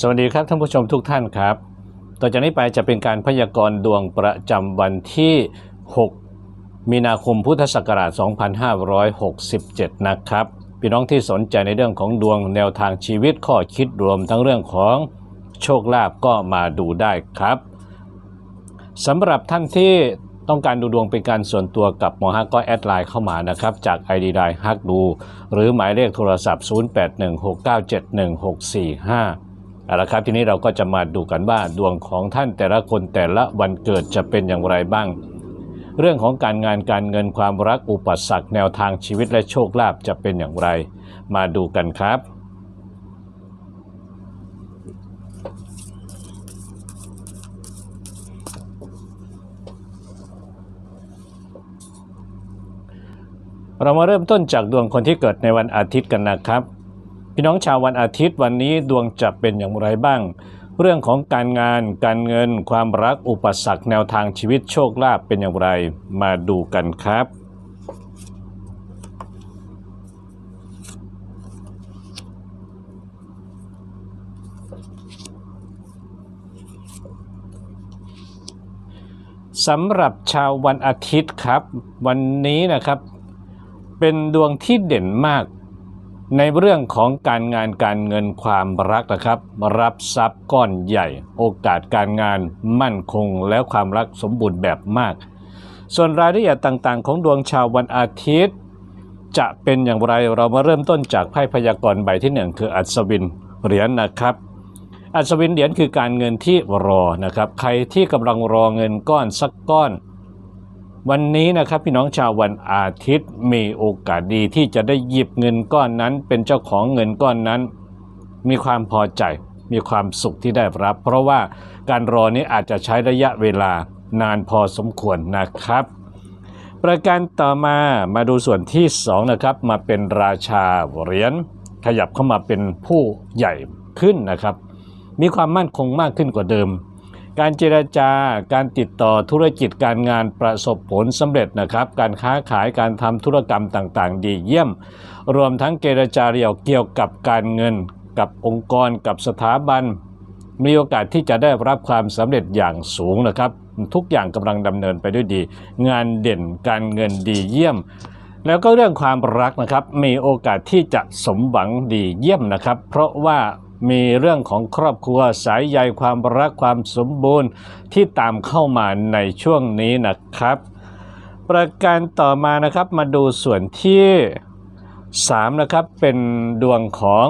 สวัสดีครับท่านผู้ชมทุกท่านครับ ต่อจากนี้ไปจะเป็นการพยากรณ์ดวงประจำวันที่ 6 มีนาคมพุทธศักราช 2567 นะครับ พี่น้องที่สนใจในเรื่องของดวงแนวทางชีวิตข้อคิดรวมทั้งเรื่องของโชคลาภก็มาดูได้ครับสำหรับท่านที่ต้องการดูดวงเป็นการส่วนตัวกับหมอฮักก็แอดไลน์เข้ามานะครับ จาก ID ไลน์ฮักดู หรือหมายเลขโทรศัพท์ 0816971645 เอาละครับทีนี้เราก็จะมาดูกันว่าดวงของท่านแต่ละคนแต่ละวันเกิดจะเป็นอย่างไรบ้าง เรื่องของการงานการเงินความรักอุปสรรคแนวทางชีวิตและโชคลาภจะเป็นอย่างไร มาดูกันครับเรามาเริ่มต้นจากดวงคนที่เกิดในวันอาทิตย์กันนะครับ พี่น้องชาววันอาทิตย์วันนี้ดวงจะเป็นอย่างไรบ้าง เรื่องของการงานการเงิน ความรักอุปสรรคแนวทางชีวิตโชคลาภเป็นอย่างไรมาดูกันครับ สำหรับชาววันอาทิตย์ครับ วันนี้นะครับ เป็นดวงที่เด่นมาก ในเรื่องของการงานการเงินความรักนะครับ รับทรัพย์ก้อนใหญ่ โอกาสการงานมั่นคงและความรักสมบูรณ์แบบมาก ส่วนรายละเอียดต่างๆ ของดวงชาววันอาทิตย์ จะเป็นอย่างไรเรามาเริ่มต้นจากไพ่พยากรณ์ใบที่หนึ่งคืออัศวินเหรียญนะครับ อัศวินเหรียญคือการเงินที่รอนะครับ ใครที่กำลังรอเงินก้อนสักก้อน วันนี้นะครับพี่น้องชาววันอาทิตย์มีโอกาสดีที่จะได้หยิบเงินก้อนนั้น เป็นเจ้าของเงินก้อนนั้น มีความพอใจ มีความสุขที่ได้รับ เพราะว่าการรอนี้อาจจะใช้ระยะเวลานานพอสมควรนะครับ ประการต่อมามาดูส่วนที่2นะครับมาเป็นราชาเหรียญขยับเข้ามาเป็นผู้ใหญ่ขึ้นนะครับ มีความมั่นคงมากขึ้นกว่าเดิม การเจรจาการติดต่อธุรกิจการงานประสบผลสำเร็จนะครับ การค้าขายการทำธุรกรรมต่างๆ ดีเยี่ยม รวมทั้งเจรจาเรียวเกี่ยวกับการเงิน กับองค์กรกับสถาบัน มีโอกาสที่จะได้รับความสำเร็จอย่างสูงนะครับ ทุกอย่างกำลังดำเนินไปด้วยดี งานเด่นการเงินดีเยี่ยม แล้วก็เรื่องความรักนะครับมีโอกาสที่จะสมหวังดีเยี่ยมนะครับ เพราะว่า มีเรื่องของครอบครัวสายใยความรักความสมบูรณ์ที่ตามเข้ามาในช่วงนี้นะครับ ประการต่อมานะครับมาดูส่วนที่3นะครับเป็นดวงของ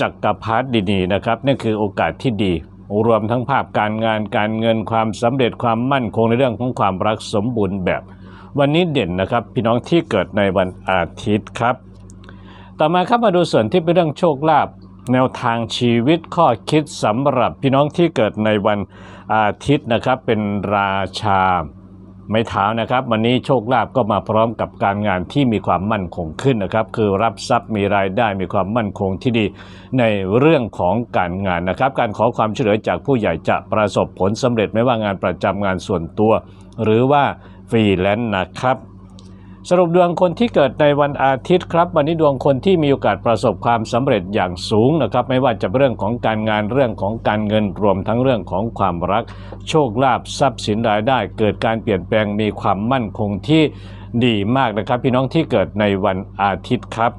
จักรพรรดินีนะครับนั่คือโอกาสที่ดี รวมทั้งภาพการงานการเงินความสำเร็จความมั่นคงในเรื่องของความรักสมบูรณ์แบบ วันนี้เด่นนะครับพี่น้องที่เกิดในวันอาทิตย์ครับ ต่อมาครับมาดูส่วนที่เป็นเรื่องโชคลาภ แนวทางชีวิตข้อคิดสำหรับพี่น้องที่เกิดในวันอาทิตย์นะครับ เป็นราชาไม้เท้านะครับ วันนี้โชคลาภก็มาพร้อมกับการงานที่มีความมั่นคงขึ้นนะครับ คือรับทรัพย์มีรายได้มีความมั่นคงที่ดีในเรื่องของการงานนะครับ การขอความช่วยเหลือจากผู้ใหญ่จะประสบผลสำเร็จไม่ว่างานประจำงานส่วนตัว หรือว่าฟรีแลนซ์นะครับ สรุปดวงคนที่เกิดในวันอาทิตย์ครับ วันนี้ดวงคนที่มีโอกาสประสบความสำเร็จอย่างสูงนะครับ ไม่ว่าจะเป็นเรื่องของการงานเรื่องของการเงินรวมทั้งเรื่องของความรัก โชคลาภทรัพย์สินรายได้ เกิดการเปลี่ยนแปลงมีความมั่นคงที่ดีมากนะครับ พี่น้องที่เกิดในวันอาทิตย์ครับ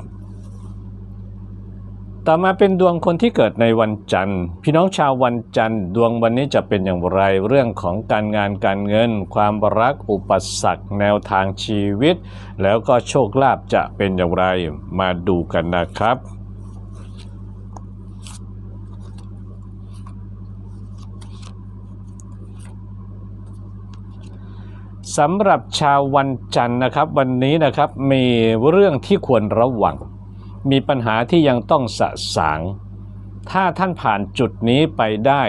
ต่อมาเป็นดวงคนที่เกิดในวันจันทร์ พี่น้องชาววันจันทร์ ดวงวันนี้จะเป็นอย่างไรเรื่องของการงานการเงิน ความรักอุปสรรค แนวทางชีวิต แล้วก็โชคลาภจะเป็นอย่างไรมาดูกันนะครับสำหรับชาววันจันทร์นะครับ วันนี้นะครับมีเรื่องที่ควรระวัง มีปัญหาที่ยังต้องสะสาง ถ้าท่านผ่านจุดนี้ไปได้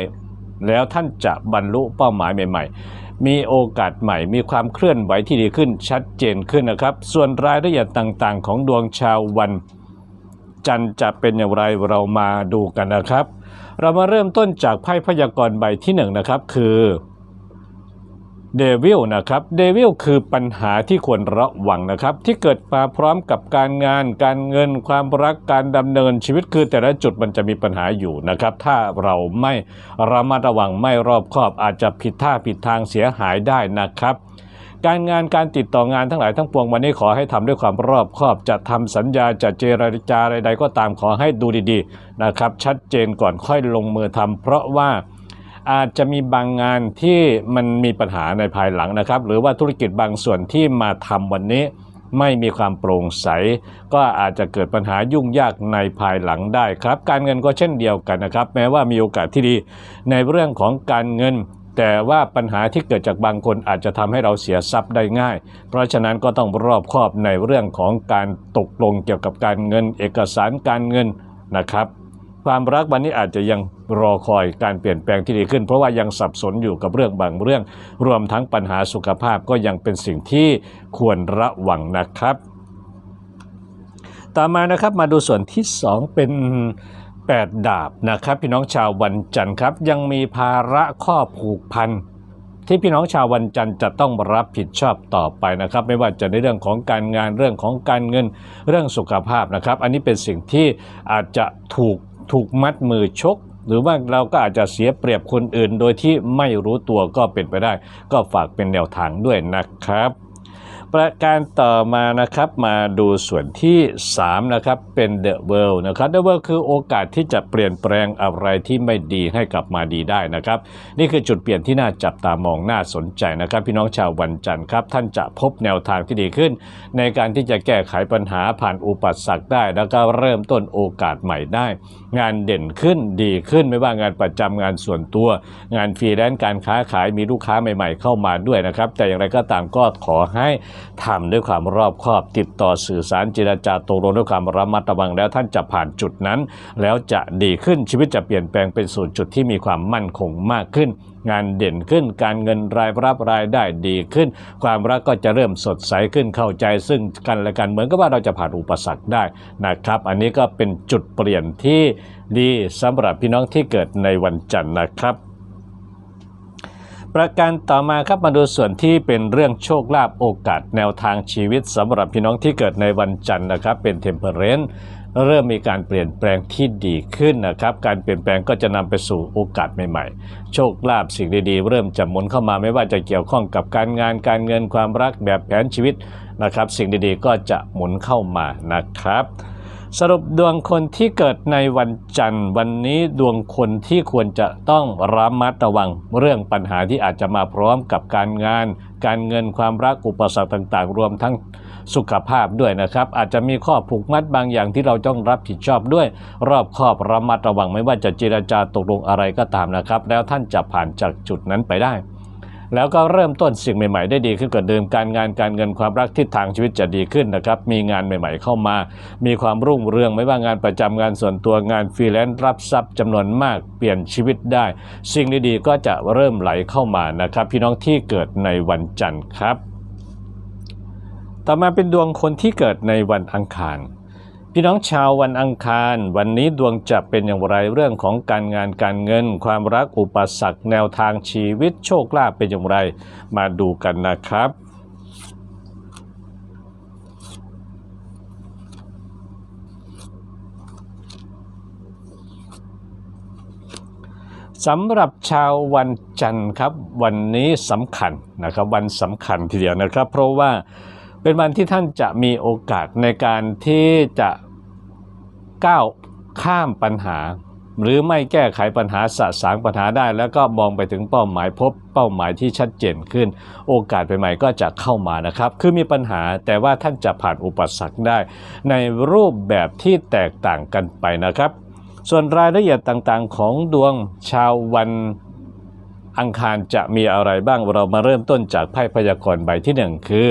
แล้วท่านจะบรรลุเป้าหมายใหม่ ๆ มีโอกาสใหม่ มีความเคลื่อนไหวที่ดีขึ้นชัดเจนขึ้นนะครับ ส่วนรายละเอียดต่างๆ ของดวงชาววัน จันทร์จะเป็นอย่างไรเรามาดูกันนะครับ เรามาเริ่มต้นจากไพ่พยากรณ์ใบที่หนึ่งนะครับคือ เดวิลนะครับเดวิลคือปัญหาที่ควรระวังนะครับ ที่เกิดมาพร้อมกับการงาน การเงินความรักการดำเนินชีวิตคือแต่ละจุดมันจะมีปัญหาอยู่นะครับ ถ้าเราไม่ระมัดระวังไม่รอบคอบอาจจะผิดท่าผิดทางเสียหายได้นะครับการงานการติดต่องานทั้งหลายทั้งปวงวันนี้ขอให้ทำด้วยความรอบคอบจะทำสัญญาจะเจรจาใดๆก็ตามขอให้ดูดีๆนะครับชัดเจนก่อนค่อยลงมือทำเพราะว่า อาจจะมีบางงานที่มันมีปัญหาในภายหลังนะครับ หรือว่าธุรกิจบางส่วนที่มาทำวันนี้ไม่มีความโปร่งใส ก็อาจจะเกิดปัญหายุ่งยากในภายหลังได้ครับ การเงินก็เช่นเดียวกันนะครับ แม้ว่ามีโอกาสที่ดีในเรื่องของการเงิน แต่ว่าปัญหาที่เกิดจากบางคนอาจจะทำให้เราเสียทรัพย์ได้ง่าย เพราะฉะนั้นก็ต้องรอบคอบในเรื่องของการตกลงเกี่ยวกับการเงิน เอกสารการเงินนะครับ ความรักวันนี้อาจจะยังรอคอยการเปลี่ยนแปลงที่ดีขึ้น เพราะว่ายังสับสนอยู่กับเรื่องบางเรื่อง รวมทั้งปัญหาสุขภาพก็ยังเป็นสิ่งที่ควรระวังนะครับ ต่อมานะครับมาดูส่วนที่ 2 เป็น8 ดาบนะครับพี่น้องชาววันจันทร์ครับ ยังมีภาระข้อผูกพันที่พี่น้องชาววันจันทร์จะต้องรับผิดชอบต่อไปนะครับ ไม่ว่าจะในเรื่องของการงานเรื่องของการเงินเรื่องสุขภาพนะครับ อันนี้เป็นสิ่งที่อาจจะถูก ถูกมัดมือชก หรือว่าเราก็อาจจะเสียเปรียบคนอื่น โดยที่ไม่รู้ตัวก็เป็นไปได้ ก็ฝากเป็นแนวทางด้วยนะครับ ประการต่อมานะครับมาดูส่วนที่ 3 นะครับเป็น The World นะครับ The World คือโอกาสที่จะเปลี่ยนแปลงอะไรที่ไม่ดีให้กลับมาดีได้นะครับ นี่คือจุดเปลี่ยนที่น่าจับตามองน่าสนใจนะครับ พี่น้องชาววันจันทร์ครับ ท่านจะพบแนวทางที่ดีขึ้น ในการที่จะแก้ไขปัญหาผ่านอุปสรรคได้ แล้วก็เริ่มต้นโอกาสใหม่ได้ งานเด่นขึ้นดีขึ้นไม่ว่างานประจำงานส่วนตัว งานฟรีแลนซ์การค้าขายมีลูกค้าใหม่ ๆ เข้ามาด้วยนะครับแต่อย่างไรก็ตามก็ขอให้ทำด้วยความรอบคอบติดต่อสื่อสารเจรจาตกลงด้วยความระมัดระวังแล้วท่านจะผ่านจุดนั้น แล้วจะดีขึ้นชีวิตจะเปลี่ยนแปลงเป็นสู่จุดที่มีความมั่นคงมากขึ้น งานเด่นขึ้น การเงินรายรับรายได้ดีขึ้น ความรักก็จะเริ่มสดใสขึ้นเข้าใจซึ่งกันและกันเหมือนกับว่าเราจะผ่านอุปสรรคได้นะครับ อันนี้ก็เป็นจุดเปลี่ยนที่ดีสำหรับพี่น้องที่เกิดในวันจันทร์นะครับ ประการต่อมาครับมาดูส่วนที่เป็นเรื่องโชคลาภโอกาสแนวทางชีวิตสำหรับพี่น้องที่เกิดในวันจันทร์นะครับ เป็นเทมเพอเรนต์เริ่มมีการเปลี่ยนแปลงที่ดีขึ้นนะครับ การเปลี่ยนแปลงก็จะนำไปสู่โอกาสใหม่ๆ โชคลาภสิ่งดีๆ เริ่มจะหมุนเข้ามาไม่ว่าจะเกี่ยวข้องกับการงานการเงินความรักแบบแผนชีวิตนะครับ สิ่งดีๆก็จะหมุนเข้ามานะครับ สรุปดวงคนที่เกิดในวันจันทร์ วันนี้ดวงคนที่ควรจะต้องระมัดระวังเรื่องปัญหาที่อาจจะมาพร้อมกับการงาน การเงินความรักอุปสรรคต่างๆ รวมทั้งสุขภาพด้วยนะครับ อาจจะมีข้อผูกมัดบางอย่างที่เราต้องรับผิดชอบด้วย รอบคอบระมัดระวังไม่ว่าจะเจรจาตกลงอะไรก็ตามนะครับ แล้วท่านจะผ่านจากจุดนั้นไปได้ แล้วก็เริ่มต้นสิ่งใหม่ ๆ ได้ดีขึ้นกว่าเดิมการงานการเงินความรักทิศทางชีวิตจะดีขึ้นนะครับมีงานใหม่ ๆ เข้ามา มีความรุ่งเรืองไม่ว่างานประจำงานส่วนตัวงานฟรีแลนซ์รับทรัพย์จำนวนมากเปลี่ยนชีวิตได้ สิ่งดีๆก็จะเริ่มไหลเข้ามานะครับ พี่น้องที่เกิดในวันจันทร์ครับ ต่อมาเป็นดวงคนที่เกิดในวันอังคาร พี่น้องชาววันอังคาร วันนี้ดวงจะเป็นอย่างไรเรื่องของการงานการเงิน ความรักอุปสรรคแนวทางชีวิตโชคลาภเป็นอย่างไร มาดูกันนะครับสำหรับชาววันจันทร์ครับ วันนี้สำคัญนะครับวันสำคัญทีเดียวนะครับ เพราะว่าเป็นวันที่ท่านจะมีโอกาสในการที่จะ ก้าวข้ามปัญหา หรือไม่แก้ไขปัญหาสะสางปัญหาได้ แล้วก็มองไปถึงเป้าหมายพบเป้าหมายที่ชัดเจนขึ้น โอกาสใหม่ๆก็จะเข้ามานะครับ คือมีปัญหาแต่ว่าท่านจะผ่านอุปสรรคได้ ในรูปแบบที่แตกต่างกันไปนะครับ ส่วนรายละเอียดต่างๆ ของดวงชาววันอังคารจะมีอะไรบ้างเรามาเริ่มต้นจากไพ่พยากรณ์ใบที่หนึ่งคือ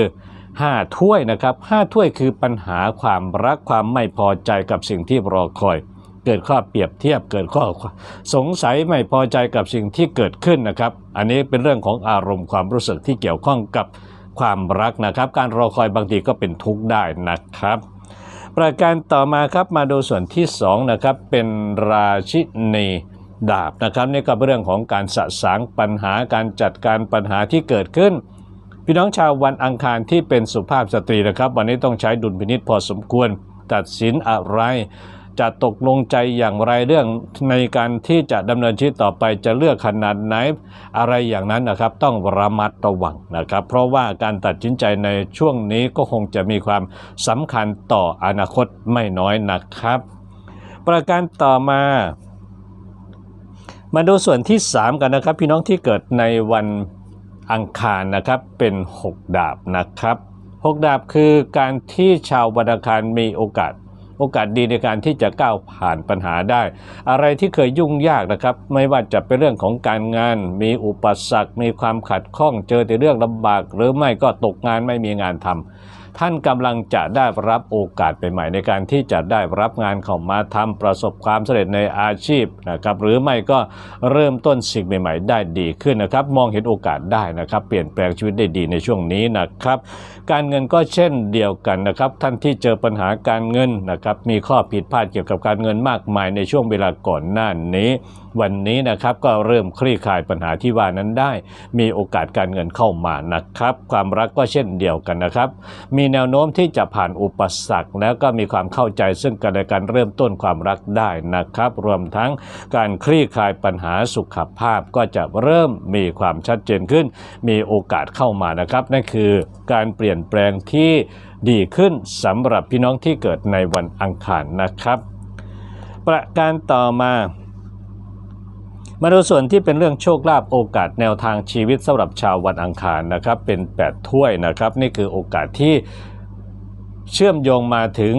5 ถ้วยนะครับ5ถ้วยคือปัญหาความรักความไม่พอใจกับสิ่งที่รอคอย เกิดข้อเปรียบเทียบเกิดข้อสงสัยไม่พอใจกับสิ่งที่เกิดขึ้นนะครับ อันนี้เป็นเรื่องของอารมณ์ความรู้สึกที่เกี่ยวข้องกับความรักนะครับ การรอคอยบางทีก็เป็นทุกข์ได้นะครับประการต่อมาครับมาดูส่วนที่2นะครับเป็นราชินีดาบนะครับนี่ก็เป็นเรื่องของการสะสางปัญหาการจัดการปัญหาที่เกิดขึ้น พี่น้องชาววันอังคารที่เป็นสุภาพสตรีนะครับ วันนี้ต้องใช้ดุลพินิษพอสมควร ตัดสินอะไร จะตกลงใจอย่างไรเรื่องในการที่จะดำเนินชีวิตต่อไปจะเลือกขนาดไหนอะไรอย่างนั้นนะครับ ต้องระมัดระวังนะครับ เพราะว่าการตัดสินใจในช่วงนี้ก็คงจะมีความสำคัญต่ออนาคตไม่น้อยนะครับ ประการต่อมามาดูส่วนที่ 3 กันนะครับ พี่น้องที่เกิดในวัน อังคารนะครับเป็น 6 ดาบนะครับ 6 ดาบคือการที่ชาววันอังคารมีโอกาส โอกาสดีในการที่จะก้าวผ่านปัญหาได้ อะไรที่เคยยุ่งยากนะครับ ไม่ว่าจะเป็นเรื่องของการงาน มีอุปสรรค มีความขัดข้องเจอแต่เรื่องลำบาก หรือไม่ก็ตกงานไม่มีงานทำ ท่านกำลังจะได้รับโอกาสใหม่ๆในการที่จะได้รับงานเข้ามาทำประสบความสำเร็จในอาชีพนะครับหรือไม่ก็เริ่มต้นสิ่งใหม่ ๆ ได้ดีขึ้นนะครับ มองเห็นโอกาสได้นะครับ เปลี่ยนแปลงชีวิตได้ดีในช่วงนี้นะครับ การเงินก็เช่นเดียวกันนะครับ ท่านที่เจอปัญหาการเงินนะครับมีข้อผิดพลาดเกี่ยวกับการเงินมากมายในช่วงเวลาก่อนหน้านี้ วันนี้นะครับก็เริ่มคลี่คลายปัญหาที่ว่านั้นได้ มีโอกาสการเงินเข้ามานะครับ ความรักก็เช่นเดียวกันนะครับ มีแนวโน้มที่จะผ่านอุปสรรค แล้วก็มีความเข้าใจซึ่งกันและกันเริ่มต้นความรักได้นะครับ รวมทั้งการคลี่คลายปัญหาสุขภาพก็จะเริ่มมีความชัดเจนขึ้น มีโอกาสเข้ามานะครับนั่นคือการเปลี่ยนแปลงที่ดีขึ้นสำหรับพี่น้องที่เกิดในวันอังคารนะครับ ประการต่อมา มาดูส่วนที่เป็นเรื่องโชคลาภโอกาสแนวทางชีวิตสำหรับชาววันอังคารนะครับเป็น 8 ถ้วยนะครับ นี่คือโอกาสที่เชื่อมโยงมาถึง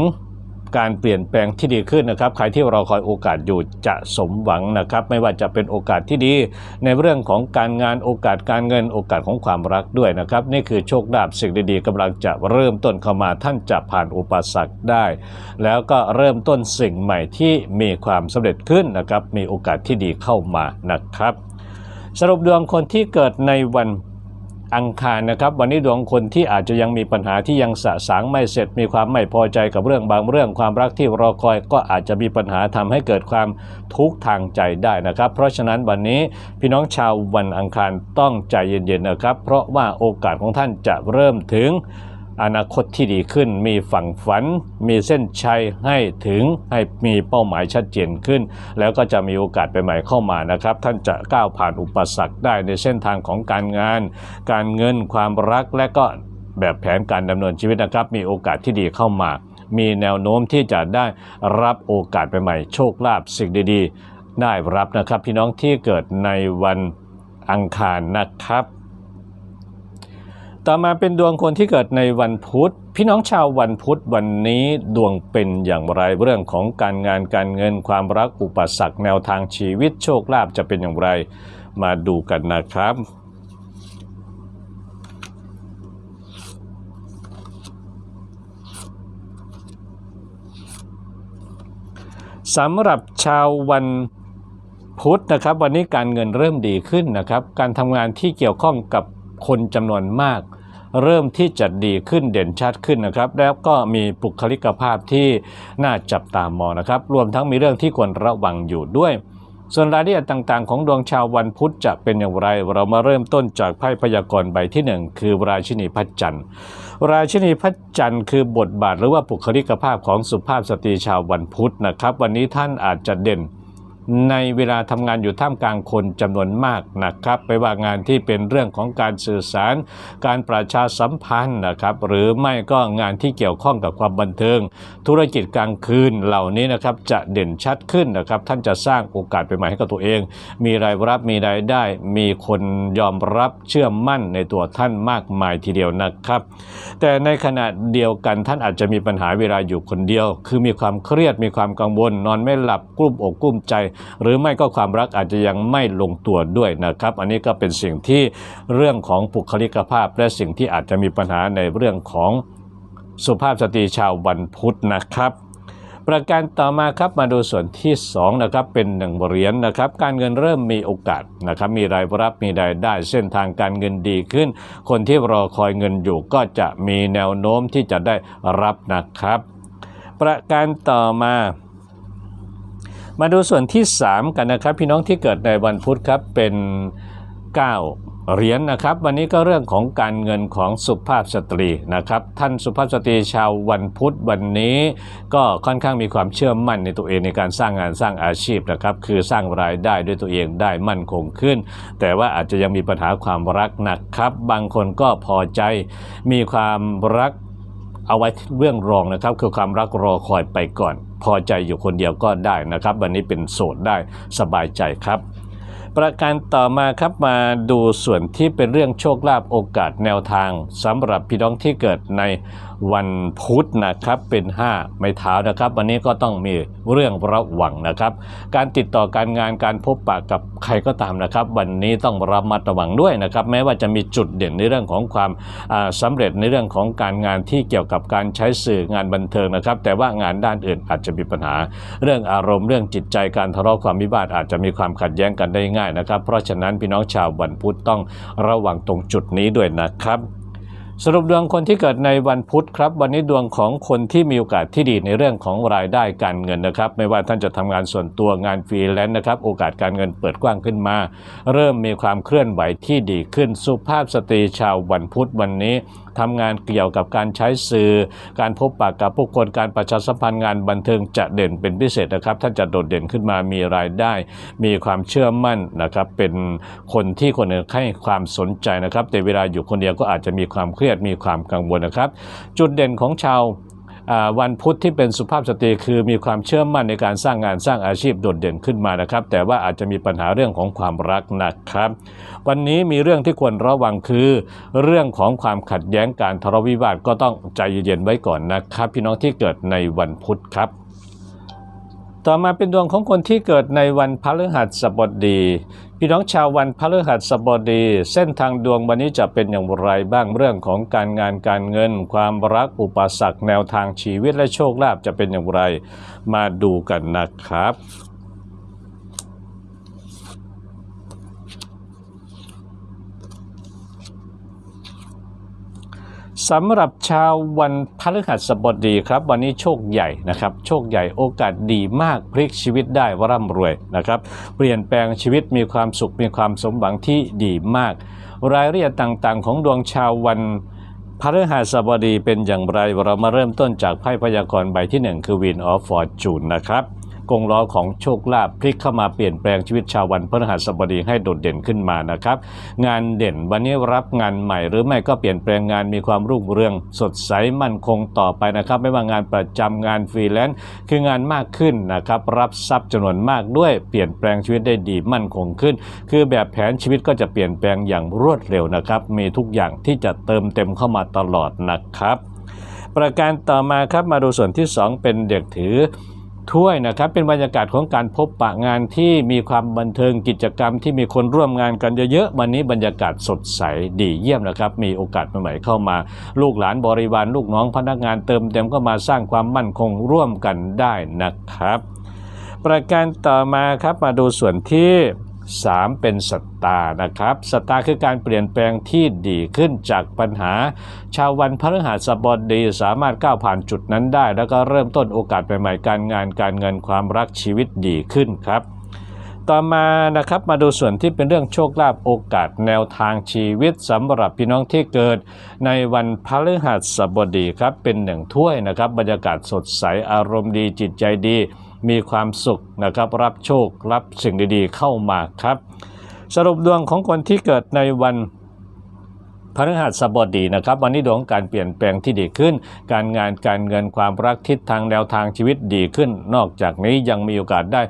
การเปลี่ยนแปลงที่ดีขึ้นนะครับ ใครที่เรอคอยโอกาสอยู่จะสมหวังนะครับ ไม่ว่าจะเป็นโอกาสที่ดี ในเรื่องของการงานโอกาสการเงินโอกาสของความรักด้วยนะครับ นี่คือโชคลาภสิ่งดีๆกำลังจะเริ่มต้นเข้ามาท่านจะผ่านอุปสรรคได้ แล้วก็เริ่มต้นสิ่งใหม่ที่มีความสำเร็จขึ้นนะครับ มีโอกาสที่ดีเข้ามานะครับ สรุปดวงคนที่เกิดในวัน อังคารนะครับ วันนี้ดวงคนที่อาจจะยังมีปัญหาที่ยังสะสางไม่เสร็จ มีความไม่พอใจกับเรื่องบางเรื่องความรักที่รอคอยก็อาจจะมีปัญหาทำให้เกิดความทุกข์ทางใจได้นะครับ เพราะฉะนั้นวันนี้พี่น้องชาววันอังคารต้องใจเย็นๆนะครับ เพราะว่าโอกาสของท่านจะเริ่มถึง อนาคตที่ดีขึ้น มีฝั่งฝัน มีเส้นชัยให้ถึงให้มีเป้าหมายชัดเจนขึ้น แล้วก็จะมีโอกาสใหม่ๆเข้ามานะครับ ท่านจะก้าวผ่านอุปสรรคได้ในเส้นทางของการงาน การเงินความรักและก็แบบแผนการดำเนินชีวิตนะครับ มีโอกาสที่ดีเข้ามา มีแนวโน้มที่จะได้รับโอกาสใหม่ๆโชคลาภสิ่งดีๆ ได้รับนะครับ พี่น้องที่เกิดในวันอังคารนะครับ ต่อมาเป็นดวงคนที่เกิดในวันพุธ พี่น้องชาววันพุธวันนี้ดวงเป็นอย่างไรเรื่องของการงานการเงินความรักอุปสรรคแนวทางชีวิตโชคลาภจะเป็นอย่างไรมาดูกันนะครับสำหรับชาววันพุธนะครับ วันนี้การเงินเริ่มดีขึ้นนะครับ การทำงานที่เกี่ยวข้องกับคนจำนวนมาก เริ่มที่จะดีขึ้นเด่นชัดขึ้นนะครับ แล้วก็มีบุคลิกภาพที่น่าจับตามองนะครับ รวมทั้งมีเรื่องที่ควรระวังอยู่ด้วย ส่วนรายละเอียดต่างๆ ของดวงชาววันพุธจะเป็นอย่างไร เรามาเริ่มต้นจากไพ่พยากรณ์ใบที่หนึ่งคือราชินีพระจันทร์ราชินีพระจันทร์คือบทบาทหรือว่าบุคลิกภาพของสุภาพสตรีชาววันพุธนะครับ วันนี้ท่านอาจจะเด่น ในเวลาทำงานอยู่ท่ามกลางคนจำนวนมากนะครับไปว่างานที่เป็นเรื่องของการสื่อสาร การประชาสัมพันธ์นะครับ หรือไม่ก็งานที่เกี่ยวข้องกับความบันเทิง ธุรกิจกลางคืนเหล่านี้นะครับจะเด่นชัดขึ้นนะครับ ท่านจะสร้างโอกาสใหม่ให้กับตัวเอง มีรายรับมีรายได้ มีคนยอมรับเชื่อมั่นในตัวท่านมากมายทีเดียวนะครับ แต่ในขณะเดียวกันท่านอาจจะมีปัญหาเวลาอยู่คนเดียว คือมีความเครียดมีความกังวล นอนไม่หลับกลุ้มอกกลุ้มใจหรือไม่ก็ความรักอาจจะยังไม่ลงตัวด้วยนะครับ อันนี้ก็เป็นสิ่งที่เรื่องของบุคลิกภาพ และสิ่งที่อาจจะมีปัญหาในเรื่องของสุภาพสตรีชาววันพุธนะครับประการต่อมาครับมาดูส่วนที่2นะครับเป็นหนึ่งเหรียญนะครับ การเงินเริ่มมีโอกาสนะครับมีรายรับมีรายได้เส้นทางการเงินดีขึ้น คนที่รอคอยเงินอยู่ก็จะมีแนวโน้มที่จะได้รับนะครับ ประการต่อมา มาดูส่วนที่ 3 กันนะครับ พี่น้องที่เกิดในวันพุธครับเป็น 9เหรียญนะครับ วันนี้ก็เรื่องของการเงินของสุภาพสตรีนะครับ ท่านสุภาพสตรีชาววันพุธวันนี้ ก็ค่อนข้างมีความเชื่อมั่นในตัวเองในการสร้างงานสร้างอาชีพนะครับ คือสร้างรายได้ด้วยตัวเองได้มั่นคงขึ้น แต่ว่าอาจจะยังมีปัญหาความรักหนักครับ บางคนก็พอใจมีความรัก เอาไว้เรื่องรองนะครับ คือความรักรอคอยไปก่อน พอใจอยู่คนเดียวก็ได้นะครับ วันนี้เป็นโสดได้สบายใจครับประการต่อมาครับมาดูส่วนที่เป็นเรื่องโชคลาภโอกาสแนวทางสำหรับพี่น้องที่เกิดในวันพุธนะครับเป็น 5 ไม้เท้านะครับ วันนี้ก็ต้องมีเรื่องระวังนะครับ การติดต่อการงานการพบปะกับใครก็ตามนะครับ วันนี้ต้องระมัดระวังด้วยนะครับ แม้ว่าจะมีจุดเด่นในเรื่องของความอ่าเร็จในเรื่องของการงานที่เกี่ยวกับการใช้สื่องานบันเทิงนะครับ แต่ว่างานด้านอื่นอาจจะมีปัญหา เรื่องอารมณ์เรื่องจิตใจการทะเลาะความวิวาทอาจจะมีความขัดแย้งกันได้ง่ายนะครับ เพราะฉะนั้นพี่น้องชาววันพุธต้องระวังตรงจุดนี้ด้วยนะครับ สรุปดวงคนที่เกิดในวันพุธครับ วันนี้ดวงของคนที่มีโอกาสที่ดีในเรื่องของรายได้การเงินนะครับ ไม่ว่าท่านจะทำงานส่วนตัวงานฟรีแลนซ์นะครับ โอกาสการเงินเปิดกว้างขึ้นมา เริ่มมีความเคลื่อนไหวที่ดีขึ้น สุภาพสตรีชาววันพุธวันนี้ทำงานเกี่ยวกับการใช้สื่อ การพบปะกับผู้คน การประชาสัมพันธ์งานบันเทิงจะเด่นเป็นพิเศษนะครับ ท่านจะโดดเด่นขึ้นมามีรายได้ มีความเชื่อมั่นนะครับ เป็นคนที่คนอื่นให้ความสนใจนะครับ แต่เวลาอยู่คนเดียวก็อาจจะมีความเครียดมีความกังวลนะครับ จุดเด่นของชาววันพุธที่เป็นสุภาพสตรีคือมีความเชื่อมั่นในการสร้างงานสร้างอาชีพโดดเด่นขึ้นมานะครับ แต่ว่าอาจจะมีปัญหาเรื่องของความรักนะครับ วันนี้มีเรื่องที่ควรระวังคือ เรื่องของความขัดแย้งการทะเลาะวิวาทก็ต้องใจเย็นๆไว้ก่อนนะครับ พี่น้องที่เกิดในวันพุธครับ ต่อมาเป็นดวงของคนที่เกิดในวันพฤหัสบดี พี่น้องชาววันพฤหัสบดี เส้นทางดวงวันนี้จะเป็นอย่างไรบ้างเรื่องของการงานการเงิน ความรักอุปสรรคแนวทางชีวิตและโชคลาภจะเป็นอย่างไร มาดูกันนะครับ สำหรับชาววันพฤหัสบดีครับ วันนี้โชคใหญ่นะครับ โชคใหญ่โอกาสดีมากพลิกชีวิตได้วร่ำรวยนะครับ เปลี่ยนแปลงชีวิตมีความสุขมีความสมหวังที่ดีมาก รายละเอียดต่างๆ ของดวงชาววันพฤหัสบดีเป็นอย่างไรเรามาเริ่มต้นจากไพ่พยากรณ์ใบที่ 1 คือ Win of Fortune นะครับ กงล้อของโชคลาภพลิกเข้ามาเปลี่ยนแปลงชีวิตชาววันพฤหัสบดีให้โดดเด่นขึ้นมานะครับ งานเด่นวันนี้รับงานใหม่ หรือไม่ก็เปลี่ยนแปลงงานมีความรุ่งเรือง สดใสมั่นคงต่อไปนะครับ ไม่ว่างานประจำงานฟรีแลนซ์คืองานมากขึ้นนะครับรับทรัพย์จำนวนมากด้วยเปลี่ยนแปลงชีวิตได้ดีมั่นคงขึ้น คือแบบแผนชีวิตก็จะเปลี่ยนแปลงอย่างรวดเร็วนะครับ มีทุกอย่างที่จะเติมเต็มเข้ามาตลอดนะครับ ประการต่อมาครับมาดูส่วนที่ 2 เป็นเด็กถือ ถ้วยนะครับเป็นบรรยากาศของการพบปะงานที่มีความบันเทิงกิจกรรมที่มีคนร่วมงานกันเยอะๆวันนี้บรรยากาศสดใสดีเยี่ยมนะครับ มีโอกาสใหม่ๆเข้ามา ลูกหลานบริวารลูกน้องพนักงานเติมเต็มก็มาสร้างความมั่นคงร่วมกันได้นะครับ ประการต่อมาครับมาดูส่วนที่ 3 เป็นสตาร์นะครับสตาร์คือการเปลี่ยนแปลงที่ดีขึ้นจากปัญหา ชาววันพฤหัสบดีสามารถก้าวผ่านจุดนั้นได้ แล้วก็เริ่มต้นโอกาสใหม่ๆการงานการเงินความรักชีวิตดีขึ้นครับ ต่อมานะครับมาดูส่วนที่เป็นเรื่องโชคลาภโอกาสแนวทางชีวิตสำหรับพี่น้องที่เกิด ในวันพฤหัสบดีครับเป็นหนึ่งถ้วยนะครับบรรยากาศสดใสอารมณ์ดีจิตใจดี มีความสุขนะครับ รับโชครับสิ่งดีๆเข้ามาครับ สรุปดวงของคนที่เกิดในวัน พฤหัสบดีนะครับวันนี้ดวงการเปลี่ยนแปลงที่ดีขึ้น การงานการเงินความรักทิศทางแนวทางชีวิตดีขึ้น นอกจากนี้ยังมีโอกาสได้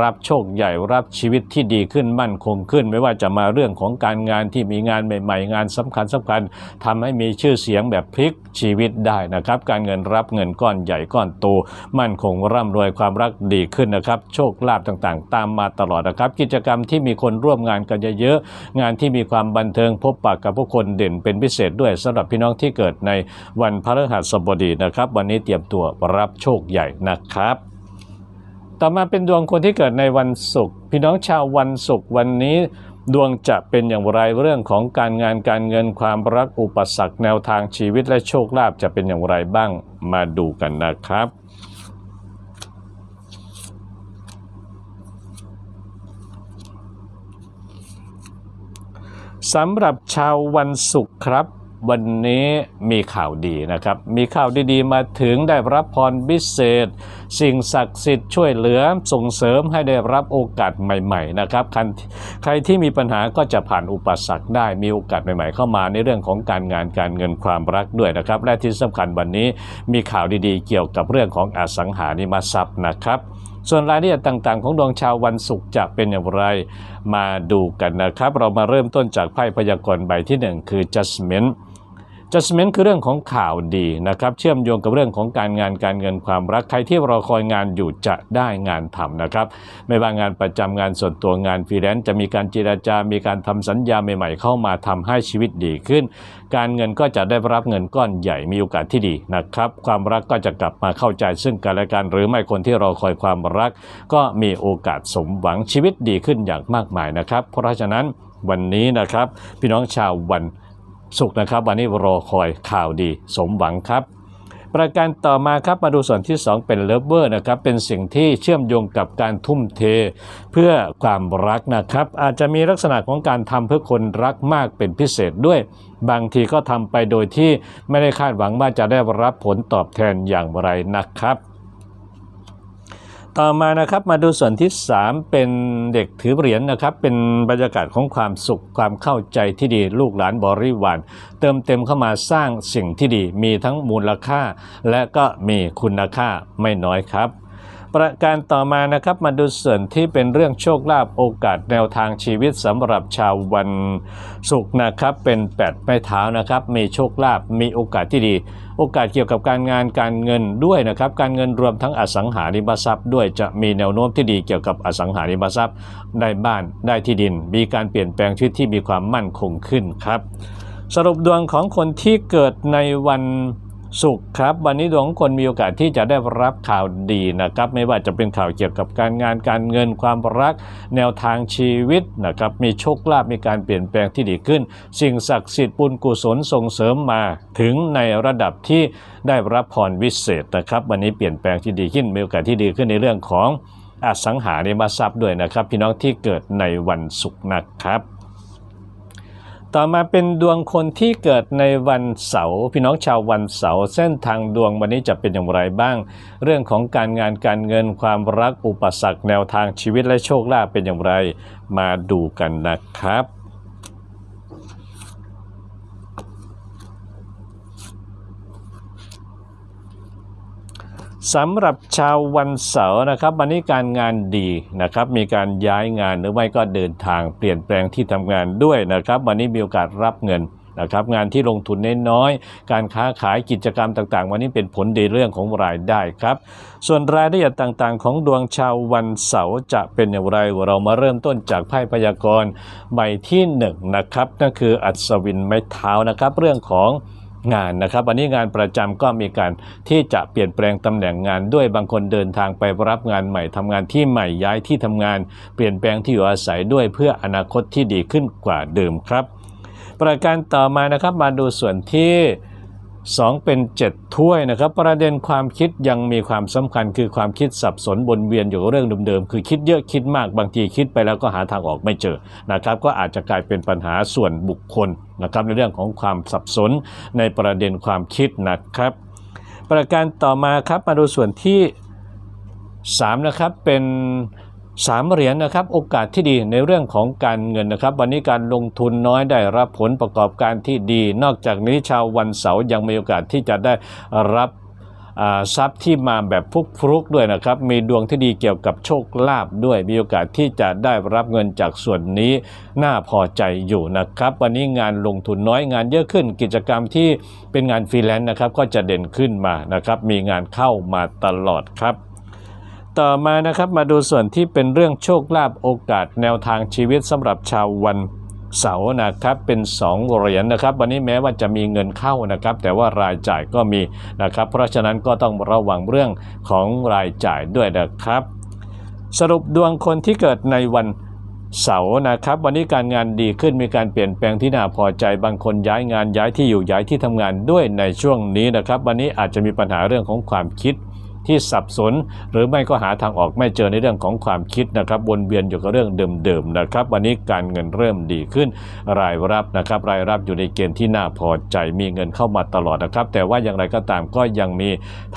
รับโชคใหญ่รับชีวิตที่ดีขึ้นมั่นคงขึ้น ไม่ว่าจะมาเรื่องของการงานที่มีงานใหม่ ๆ งานสำคัญสำคัญทำให้มีชื่อเสียงแบบพลิกชีวิตได้นะครับ การเงินรับเงินก้อนใหญ่ก้อนโตมั่นคงร่ำรวยความรักดีขึ้นนะครับ โชคลาภต่างๆ ตามมาตลอดนะครับ กิจกรรมที่มีคนร่วมงานกันเยอะๆงานที่มีความบันเทิงพบปะกับผู้คนเด่นเป็นพิเศษด้วยสำหรับพี่น้องที่เกิดในวันพฤหัสบดีนะครับ วันนี้เตรียมตัวรับโชคใหญ่นะครับต่อมาเป็นดวงคนที่เกิดในวันศุกร์พี่น้องชาววันศุกร์วันนี้ดวงจะเป็นอย่างไรเรื่องของการงานการเงินความรักอุปสรรคแนวทางชีวิตและโชคลาภจะเป็นอย่างไรบ้างมาดูกันนะครับ สำหรับชาววันศุกร์ครับ วันนี้มีข่าวดีนะครับ มีข่าวดีๆ มาถึงได้รับพรพิเศษ สิ่งศักดิ์สิทธิ์ช่วยเหลือส่งเสริมให้ได้รับโอกาสใหม่ ๆ นะครับ ใครใครที่มีปัญหาก็จะผ่านอุปสรรคได้มีโอกาสใหม่ ๆ เข้ามาในเรื่องของการงานการเงินความรักด้วยนะครับ และที่สำคัญวันนี้มีข่าวดีๆ เกี่ยวกับเรื่องของอสังหาริมทรัพย์นะครับ ส่วนรายละเอียดต่างๆ ของดวงชาววันศุกร์จะเป็นอย่างไร มาดูกันนะครับ เรามาเริ่มต้นจากไพ่พยากรณ์ใบที่หนึ่งคือ judgment judgment คือเรื่องของข่าวดีนะครับ เชื่อมโยงกับเรื่องของการงานการเงินความรักใครที่รอคอยงานอยู่จะได้งานทำนะครับ ไม่ว่างานประจำงานส่วนตัวงานฟรีแลนซ์จะมีการเจราจา มีการทำสัญญาใหม่ๆ เข้ามาทำให้ชีวิตดีขึ้น การเงินก็จะได้รับเงินก้อนใหญ่มีโอกาสที่ดีนะครับ ความรักก็จะกลับมาเข้าใจซึ่งกันและกันหรือไม่คนที่รอคอยความรัก ก็มีโอกาสสมหวังชีวิตดีขึ้นอย่างมากมายนะครับ เพราะฉะนั้นวันนี้นะครับ พี่น้องชาววัน ศุกร์นะครับ วันนี้รอคอยข่าวดีสมหวังครับ ประการต่อมาครับมาดูส่วนที่ 2 เป็นเลิฟเวอร์นะครับเป็นสิ่งที่เชื่อมโยงกับการทุ่มเท เพื่อความรักนะครับ อาจจะมีลักษณะของการทำเพื่อคนรักมากเป็นพิเศษด้วย บางทีก็ทำไปโดยที่ไม่ได้คาดหวังว่าจะได้รับผลตอบแทนอย่างไรนะครับ ต่อมานะครับมาดูส่วนที่ 3 เป็นเด็กถือเหรียญนะครับ เป็นบรรยากาศของความสุขความเข้าใจที่ดีลูกหลานบริวารเติมเต็มเข้ามาสร้างสิ่งที่ดี มีทั้งมูลค่า และก็มีคุณค่าไม่น้อยครับ ประการต่อมานะครับมาดูส่วนที่เป็นเรื่องโชคลาภโอกาสแนวทางชีวิตสำหรับชาววันศุกร์นะครับ เป็นแปดไม้เท้านะครับ มีโชคลาภมีโอกาสที่ดี โอกาสเกี่ยวกับการงานการเงินด้วยนะครับ การเงินรวมทั้งอสังหาริมทรัพย์ ด้วยจะมีแนวโน้มที่ดีเกี่ยวกับอสังหาริมทรัพย์ ได้บ้านได้ที่ดิน มีการเปลี่ยนแปลงชีวิตที่มีความมั่นคงขึ้นครับ สรุปดวงของคนที่เกิดในวัน ศุกร์ครับ วันนี้ดวงของคนมีโอกาสที่จะได้รับข่าวดีนะครับ ไม่ว่าจะเป็นข่าวเกี่ยวกับการงานการเงินความรัก แนวทางชีวิตนะครับมีโชคลาภมีการเปลี่ยนแปลงที่ดีขึ้น สิ่งศักดิ์สิทธิ์บุญกุศลส่งเสริมมา ถึงในระดับที่ได้รับพรวิเศษนะครับ วันนี้เปลี่ยนแปลงที่ดีขึ้นมีโอกาสที่ดีขึ้นในเรื่องของอสังหาริมทรัพย์ด้วยนะครับ พี่น้องที่เกิดในวันศุกร์นะครับ ต่อมาเป็นดวงคนที่เกิดในวันเสาร์พี่น้องชาววันเสาร์เส้นทางดวงวันนี้จะเป็นอย่างไรบ้าง เรื่องของการงานการเงินความรักอุปสรรคแนวทางชีวิตและโชคลาภเป็นอย่างไร มาดูกันนะครับ สำหรับชาววันเสาร์นะครับ วันนี้การงานดีนะครับ มีการย้ายงานหรือไม่ก็เดินทางเปลี่ยนแปลงที่ทำงานด้วยนะครับ วันนี้มีโอกาสรับเงินนะครับงานที่ลงทุนน้อยๆการค้าขายกิจกรรมต่างๆ วันนี้เป็นผลดีเรื่องของรายได้ครับ ส่วนรายละเอียดต่างๆ ของดวงชาววันเสาร์จะเป็นอย่างไรเรามาเริ่มต้นจากไพ่พยากรณ์ใบที่หนึ่งนะครับนั่นคืออัศวินไม้เท้านะครับ เรื่องของ งานนะครับ วันนี้งานประจำก็มีการที่จะเปลี่ยนแปลงตำแหน่งงานด้วยบางคนเดินทางไปรับงานใหม่ทำงานที่ใหม่ย้ายที่ทำงาน เปลี่ยนแปลงที่อยู่อาศัยด้วยเพื่ออนาคตที่ดีขึ้นกว่าเดิมครับ ประการต่อมานะครับมาดูส่วนที่ 2 เป็น 7 ถ้วยนะครับ ประเด็นความคิดยังมีความสำคัญคือความคิดสับสนวนเวียนอยู่กับเรื่องเดิมๆ คือคิดเยอะคิดมากบางทีคิดไปแล้วก็หาทางออกไม่เจอนะครับ ก็อาจจะกลายเป็นปัญหาส่วนบุคคลนะครับในเรื่องของความสับสนในประเด็นความคิดนะครับ ประการต่อมาครับมาดูส่วนที่ 3 นะครับเป็น 3เหรียญนะครับโอกาสที่ดีในเรื่องของการเงินนะครับ วันนี้การลงทุนน้อยได้รับผลประกอบการที่ดี นอกจากนี้ชาววันเสาร์ยังมีโอกาสที่จะได้รับทรัพย์ที่มาแบบฟุกฟลุกด้วยนะครับ มีดวงที่ดีเกี่ยวกับโชคลาภด้วย มีโอกาสที่จะได้รับเงินจากส่วนนี้ น่าพอใจอยู่นะครับ วันนี้งานลงทุนน้อยงานเยอะขึ้น กิจกรรมที่เป็นงานฟรีแลนซ์นะครับ ก็จะเด่นขึ้นมานะครับ มีงานเข้ามาตลอดครับ ต่อมานะครับมาดูส่วนที่เป็นเรื่องโชคลาภโอกาสแนวทางชีวิตสำหรับชาววันเสาร์นะครับเป็น 2 เหรียญนะครับ วันนี้แม้ว่าจะมีเงินเข้านะครับ แต่ว่ารายจ่ายก็มีนะครับ เพราะฉะนั้นก็ต้องระวังเรื่องของรายจ่ายด้วยนะครับ สรุปดวงคนที่เกิดในวันเสาร์นะครับ วันนี้การงานดีขึ้นมีการเปลี่ยนแปลงที่น่าพอใจบางคนย้ายงานย้ายที่อยู่ย้ายที่ทำงานด้วยในช่วงนี้นะครับ วันนี้อาจจะมีปัญหาเรื่องของความคิด ที่สับสน หรือไม่ก็หาทางออกไม่เจอในเรื่องของความคิดนะครับวนเวียนอยู่กับเรื่องเดิมๆนะครับ วันนี้การเงินเริ่มดีขึ้น รายรับนะครับ รายรับอยู่ในเกณฑ์ที่น่าพอใจมีเงินเข้ามาตลอดนะครับ แต่ว่าอย่างไรก็ตามก็ยังมี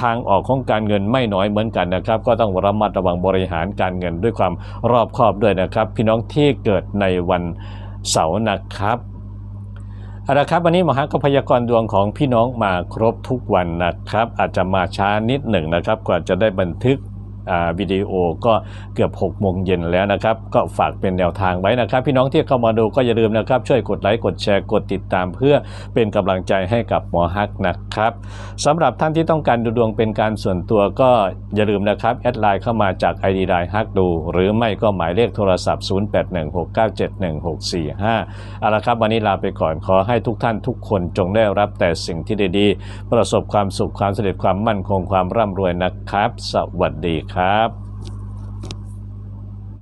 ทางออกของการเงินไม่น้อยเหมือนกันนะครับ ก็ต้องระมัดระวังบริหารการเงินด้วยความรอบคอบด้วยนะครับ พี่น้องที่เกิดในวันเสาร์นะครับ เอาละครับวันนี้หมหากพยากรดวงของพี่น้องมาครบทุกวันนะครับ อาจจะมาช้านิดหนึ่งนะครับกว่าจะได้บันทึก วิดีโอก็เกือบ6โมงเย็นแล้วนะครับ ก็ฝากเป็นแนวทางไว้นะครับ พี่น้องที่เข้ามาดูก็อย่าลืมนะครับ ช่วยกดไลค์กดแชร์กดติดตามเพื่อเป็นกำลังใจให้กับหมอฮักนะครับสำหรับท่านที่ต้องการดูดวงเป็นการส่วนตัวก็อย่าลืมนะครับแอดไลน์เข้ามาจาก ID ไลน์ฮักดู หรือไม่ก็หมายเลขโทรศัพท์ 0816971645 เอาละครับ วันนี้ลาไปก่อนขอให้ทุกท่านทุกคนจงได้รับแต่สิ่งที่ดีๆ ประสบความสุขความสำเร็จความมั่นคงความร่ำรวยนะครับ สวัสดีครับครับ